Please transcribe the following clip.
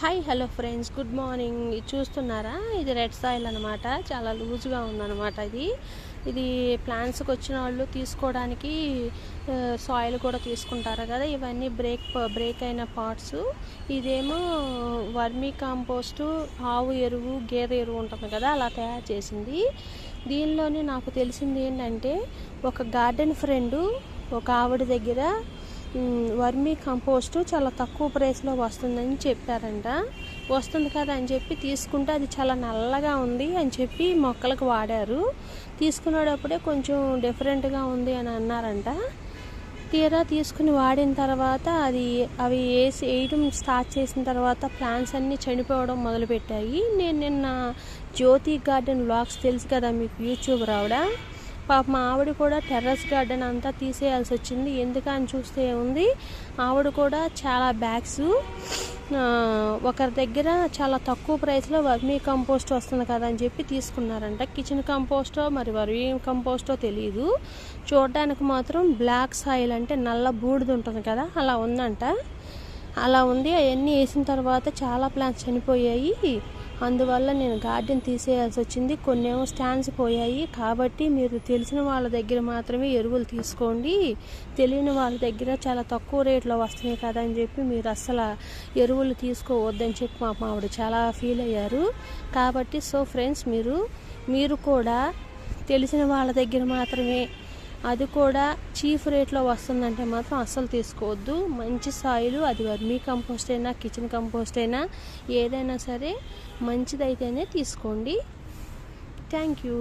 Hi hello friends. Good morning. చూస్తున్నారా? ఇది red soil అనమాట చాలా లూజ్గా ఉందన్నమాట ఇది. ఇది ప్లాంట్స్కి వచ్చిన వాళ్ళు తీసుకోవడానికి సాయిల్ కూడా తీసుకుంటారు కదా. ఇవన్నీ బ్రేక్ బ్రేక్ అయిన పార్ట్స్. ఇదేమో వర్మీ కాంపోస్టు ఆవు ఎరువు గేదె ఎరువు ఉంటుంది కదా అలా తయారు చేసింది. దీనిలోనే నాకు తెలిసింది ఏంటంటే ఒక గార్డెన్ ఫ్రెండు ఒక ఆవిడ దగ్గర వర్మీ కంపోస్ట్ చాలా తక్కువ ప్రైస్లో వస్తుందని చెప్పారంట. వస్తుంది కదా అని చెప్పి తీసుకుంటే అది చాలా నల్లగా ఉంది అని చెప్పి మొక్కలకు వాడారు. తీసుకునేటప్పుడే కొంచెం డిఫరెంట్గా ఉంది అని అన్నారంట. తీరా తీసుకుని వాడిన తర్వాత అది అవి వేసి వేయడం స్టార్ట్ చేసిన తర్వాత ప్లాంట్స్ అన్నీ చనిపోవడం మొదలుపెట్టాయి. నేను నిన్న జ్యోతి గార్డెన్ బ్లాగ్స్ తెలుసు కదా మీకు యూట్యూబ్ రావడా? పాప మా ఆవిడ కూడా టెర్రస్ గార్డెన్ అంతా తీసేయాల్సి వచ్చింది. ఎందుకని చూస్తే ఉంది ఆవిడ కూడా చాలా బ్యాగ్స్ ఒకరి దగ్గర చాలా తక్కువ ప్రైస్లో వర్మీ కంపోస్ట్ వస్తుంది కదా అని చెప్పి తీసుకున్నారంట. కిచెన్ కంపోస్టో మరి వర్మీ కంపోస్టో తెలియదు చూడడానికి మాత్రం బ్లాక్ సాయిల్ అంటే నల్ల బూడిద ఉంటుంది కదా అలా ఉందంట. అలా ఉంది. అవన్నీ వేసిన తర్వాత చాలా ప్లాంట్స్ చనిపోయాయి. అందువల్ల నేను గార్డెన్ తీసేయాల్సి వచ్చింది. కొన్ని ఏమో స్టాండ్స్ పోయాయి. కాబట్టి మీరు తెలిసిన వాళ్ళ దగ్గర మాత్రమే ఎరువులు తీసుకోండి. తెలియని వాళ్ళ దగ్గర చాలా తక్కువ రేట్లో వస్తున్నాయి కదా అని చెప్పి మీరు అస్సలు ఎరువులు తీసుకోవద్దని చెప్పి మా మావిడ చాలా ఫీల్ అయ్యారు. కాబట్టి సో ఫ్రెండ్స్ మీరు మీరు కూడా తెలిసిన వాళ్ళ దగ్గర మాత్రమే అది కూడా చీఫ్ రేట్లో వస్తుందంటే మాత్రం అస్సలు తీసుకోవద్దు. మంచి సాయిలు అది వర్మీ కంపోస్ట్ అయినా కిచెన్ కంపోస్ట్ అయినా ఏదైనా సరే మంచిదైతేనే తీసుకోండి. Thank you.